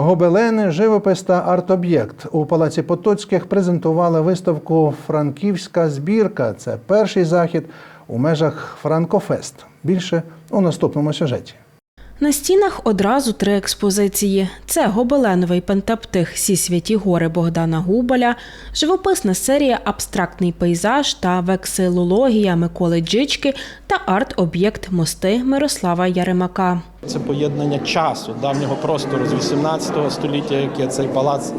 Гобелени, живопис та арт-об'єкт у палаці Потоцьких презентували виставку Франківська збірка. Це перший захід у межах Франкофест. Більше у наступному сюжеті. На стінах одразу три експозиції: це гобеленовий пентаптих Сі святі гори Богдана Губаля, живописна серія Абстрактний пейзаж та вексилологія Миколи Джички та арт-об'єкт Мости Мирослава Яремака. Це поєднання часу, давнього простору з 18 століття, яке цей палац,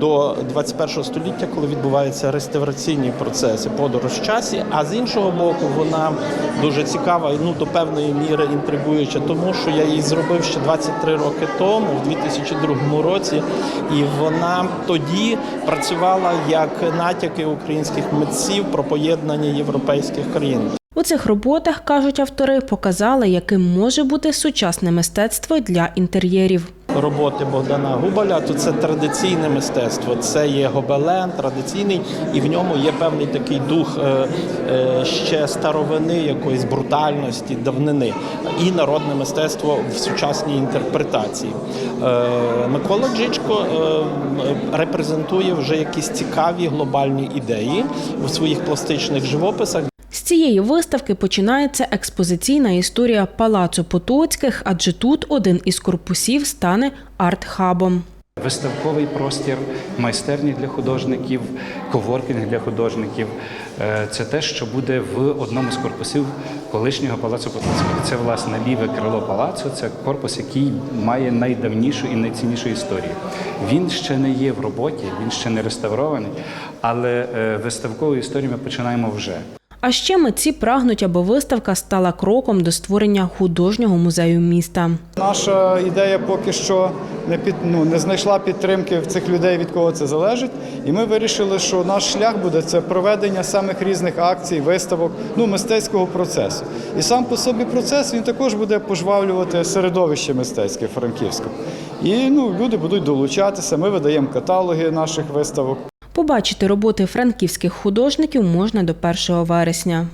до 21 століття, коли відбуваються реставраційні процеси, подорож в часі. А з іншого боку, вона дуже цікава і ну, до певної міри інтригуюча, тому що я її зробив ще 23 роки тому, в 2002 році, і вона тоді працювала як натяки українських митців про поєднання європейських країн. У цих роботах, кажуть автори, показали, яким може бути сучасне мистецтво для інтер'єрів. Роботи Богдана Губаля, то це традиційне мистецтво. Це є гобелен, традиційний, і в ньому є певний такий дух е, е, ще старовини, якоїсь брутальності, давнини, і народне мистецтво в сучасній інтерпретації. Е, Микола Джичко репрезентує вже якісь цікаві глобальні ідеї у своїх пластичних живописах. Цієї виставки починається експозиційна історія палацу Потоцьких, адже тут один із корпусів стане арт-хабом. Виставковий простір, майстерні для художників, коворкінг для художників Е, це те, що буде в одному з корпусів колишнього палацу Потоцьких. Це власне ліве крило палацу. Це корпус, який має найдавнішу і найціннішу історію. Він ще не є в роботі, він ще не реставрований, але е, виставкову історію ми починаємо вже. А ще митці прагнуть, аби виставка стала кроком до створення художнього музею міста. Наша ідея поки що не під ну не знайшла підтримки в цих людей, від кого це залежить. І ми вирішили, що наш шлях буде це проведення самих різних акцій, виставок, ну мистецького процесу. І сам по собі процес він також буде пожвавлювати середовище мистецьке франківське. І ну люди будуть долучатися. Ми видаємо каталоги наших виставок. Побачити роботи франківських художників можна до 1 вересня.